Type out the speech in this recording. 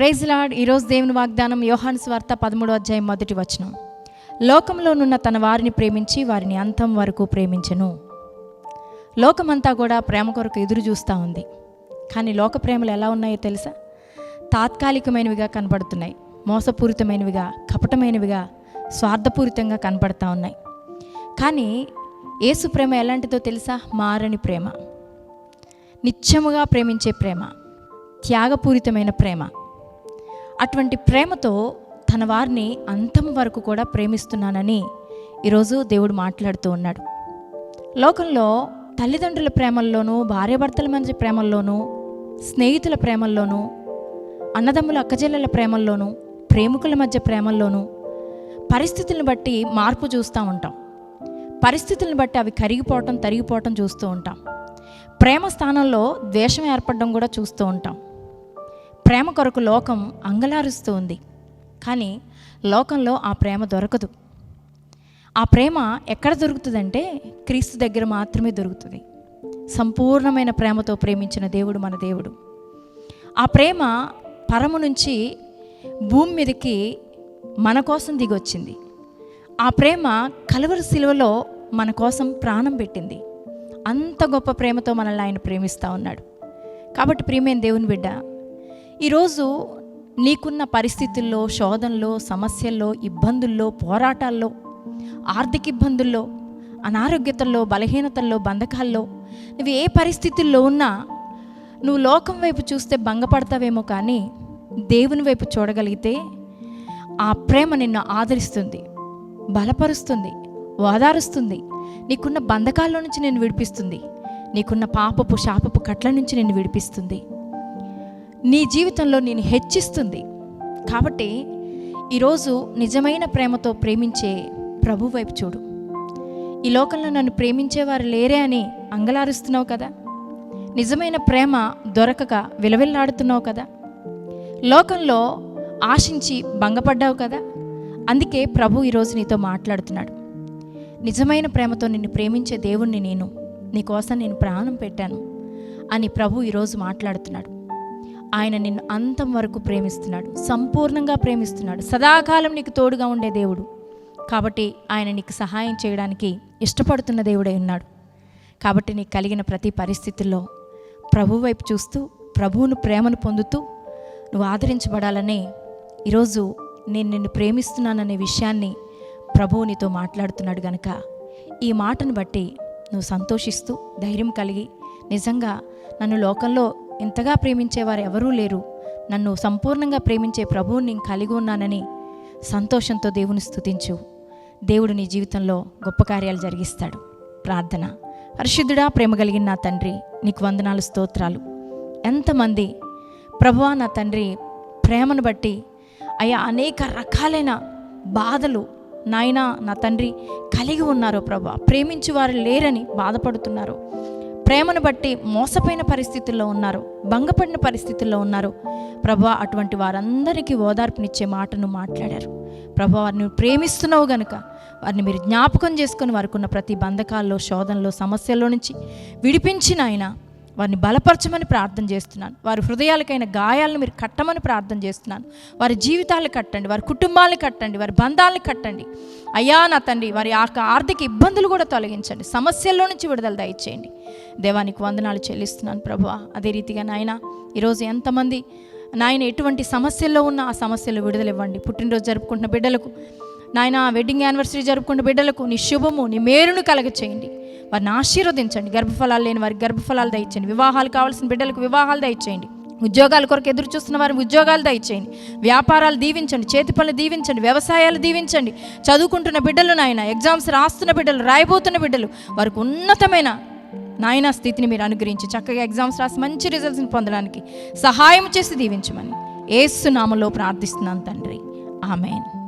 Praise lord ఈరోజు దేవుని వాగ్దానం యోహాన్ స్వార్త పదమూడో అధ్యాయం మొదటి వచనం. లోకంలోనున్న తన వారిని ప్రేమించి వారిని అంతం వరకు ప్రేమించెను. లోకమంతా కూడా ప్రేమ కొరకు ఎదురు చూస్తూ ఉంది. కానీ లోక ప్రేమలు ఎలా ఉన్నాయో తెలుసా? తాత్కాలికమైనవిగా కనబడుతున్నాయి. మోసపూరితమైనవిగా కపటమైనవిగా స్వార్థపూరితంగా కనబడతా ఉన్నాయి. కానీ యేసు ప్రేమ ఎలాంటిదో తెలుసా? మారని ప్రేమ. నిత్యముగా ప్రేమించే ప్రేమ. త్యాగపూరితమైన ప్రేమ. అటువంటి ప్రేమతో తన వారిని అంతం వరకు కూడా ప్రేమిస్తున్నానని ఈరోజు దేవుడు మాట్లాడుతూ ఉన్నాడు. లోకంలో తల్లిదండ్రుల ప్రేమల్లోనూ భార్యాభర్తల మధ్య ప్రేమల్లోనూ స్నేహితుల ప్రేమల్లోనూ అన్నదమ్ముల అక్కజెల్లెల ప్రేమల్లోనూ ప్రేమికుల మధ్య ప్రేమల్లోనూ పరిస్థితులను బట్టి మార్పు చూస్తూ ఉంటాం. పరిస్థితులను బట్టి అవి కరిగిపోవటం తరిగిపోవటం చూస్తూ ఉంటాం. ప్రేమ స్థానంలో ద్వేషం ఏర్పడడం కూడా చూస్తూ ఉంటాం. ప్రేమ కొరకు లోకం అంగలారుస్తూ ఉంది. కానీ లోకంలో ఆ ప్రేమ దొరకదు. ఆ ప్రేమ ఎక్కడ దొరుకుతుందంటే క్రీస్తు దగ్గర మాత్రమే దొరుకుతుంది. సంపూర్ణమైన ప్రేమతో ప్రేమించిన దేవుడు మన దేవుడు. ఆ ప్రేమ పరము నుంచి భూమి మీదకి మన కోసం దిగొచ్చింది. ఆ ప్రేమ కలువరి శిలువలో మన కోసం ప్రాణం పెట్టింది. అంత గొప్ప ప్రేమతో మనల్ని ఆయన ప్రేమిస్తూ ఉన్నాడు. కాబట్టి ప్రియమైన దేవుని బిడ్డ ఈరోజు నీకున్న పరిస్థితుల్లో శోధనలో సమస్యల్లో ఇబ్బందుల్లో పోరాటాల్లో ఆర్థిక ఇబ్బందుల్లో అనారోగ్యతల్లో బలహీనతల్లో బంధకాల్లో నువ్వు ఏ పరిస్థితుల్లో ఉన్నా నువ్వు లోకం వైపు చూస్తే భంగపడతావేమో కానీ దేవుని వైపు చూడగలిగితే ఆ ప్రేమ నిన్ను ఆదరిస్తుంది బలపరుస్తుంది ఓదారుస్తుంది. నీకున్న బంధకాల్లో నుంచి నేను విడిపిస్తుంది. నీకున్న పాపపు శాపపు కట్ల నుంచి నేను విడిపిస్తుంది. నీ జీవితంలో నేను హెచ్చిస్తుంది. కాబట్టి ఈరోజు నిజమైన ప్రేమతో ప్రేమించే ప్రభు వైపు చూడు. ఈ లోకంలో నన్ను ప్రేమించేవారు లేరే అని అంగలారుస్తున్నావు కదా. నిజమైన ప్రేమ దొరకక విలవిల్లాడుతున్నావు కదా. లోకంలో ఆశించి భంగపడ్డావు కదా. అందుకే ప్రభు ఈరోజు నీతో మాట్లాడుతున్నాడు. నిజమైన ప్రేమతో నిన్ను ప్రేమించే దేవుణ్ణి నేను నీకోసం నేను ప్రాణం పెట్టాను అని ప్రభు ఈరోజు మాట్లాడుతున్నాడు. ఆయన నిన్ను అంతం వరకు ప్రేమిస్తున్నాడు సంపూర్ణంగా ప్రేమిస్తున్నాడు సదాకాలం నీకు తోడుగా ఉండే దేవుడు. కాబట్టి ఆయన నీకు సహాయం చేయడానికి ఇష్టపడుతున్న దేవుడై ఉన్నాడు. కాబట్టి నీకు కలిగిన ప్రతి పరిస్థితుల్లో ప్రభు వైపు చూస్తూ ప్రభువును ప్రేమను పొందుతూ నువ్వు ఆదరించబడాలని ఈరోజు నేను నిన్ను ప్రేమిస్తున్నాననే విషయాన్ని ప్రభువు నీతో మాట్లాడుతున్నాడు గనక ఈ మాటను బట్టి నువ్వు సంతోషిస్తూ ధైర్యం కలిగి నిజంగా నన్ను లోకంలో ఇంతగా ప్రేమించేవారు ఎవరూ లేరు. నన్ను సంపూర్ణంగా ప్రేమించే ప్రభువుని నేను కలిగి ఉన్నానని సంతోషంతో దేవుని స్థుతించు దేవుడు నీ జీవితంలో గొప్ప కార్యాలు జరిగిస్తాడు. ప్రార్థన. పరిశుద్ధుడా ప్రేమ కలిగిన నా తండ్రి నీకు వందనాలు స్తోత్రాలు. ఎంతమంది ప్రభువా నా తండ్రి ప్రేమను బట్టి అయ్యా అనేక రకాలైన బాధలు నాయన నా తండ్రి కలిగి ఉన్నారో ప్రభా ప్రేమించి వారు లేరని బాధపడుతున్నారు. ప్రేమను బట్టి మోసపోయిన పరిస్థితుల్లో ఉన్నారు. భంగపడిన పరిస్థితుల్లో ఉన్నారు. ప్రభా అటువంటి వారందరికీ ఓదార్పునిచ్చే మాటను మాట్లాడారు. ప్రభా వారిని ప్రేమిస్తున్నావు గనుక వారిని మీరు జ్ఞాపకం చేసుకుని వారికి ఉన్న ప్రతి బంధకాల్లో శోధనలో సమస్యల్లో నుంచి విడిపించిన ఆయన వారిని బలపరచమని ప్రార్థన చేస్తున్నాను. వారి హృదయాలకైన గాయాలను మీరు కట్టమని ప్రార్థన చేస్తున్నాను. వారి జీవితాలు కట్టండి వారి కుటుంబాలను కట్టండి వారి బంధాలను కట్టండి. అయ్యా నా తండ్రి వారి ఆ ఆర్థిక ఇబ్బందులు కూడా తొలగించండి. సమస్యల్లో నుంచి విడుదల దయచేయండి. దేవానికి వందనాలు చెల్లిస్తున్నాను ప్రభు అదే రీతిగా నాయన ఈరోజు ఎంతమంది నాయన ఎటువంటి సమస్యల్లో ఉన్న ఆ సమస్యలు విడుదలివ్వండి. పుట్టినరోజు జరుపుకుంటున్న బిడ్డలకు నాయన వెడ్డింగ్ యానివర్సరీ జరుపుకున్న బిడ్డలకు నీ శుభము నీ మేలును కలగ చేయండి వారిని ఆశీర్వదించండి. గర్భఫలాలు లేని వారికి గర్భఫలాలు దయచేయండి. వివాహాలు కావాల్సిన బిడ్డలకు వివాహాలు దయచేయండి. ఉద్యోగాల కొరకు ఎదురు చూస్తున్న వారికి ఉద్యోగాలు దయచేయండి. వ్యాపారాలు దీవించండి. చేతి పనులు దీవించండి. వ్యవసాయాలు దీవించండి. చదువుకుంటున్న బిడ్డలు నాయన ఎగ్జామ్స్ రాస్తున్న బిడ్డలు రాయబోతున్న బిడ్డలు వారికి ఉన్నతమైన నాయన స్థితిని మీరు అనుగ్రహించి చక్కగా ఎగ్జామ్స్ రాసి మంచి రిజల్ట్స్ని పొందడానికి సహాయం చేసి దీవించమని ఏసునామలో ప్రార్థిస్తున్నాను తండ్రి. ఆమెను.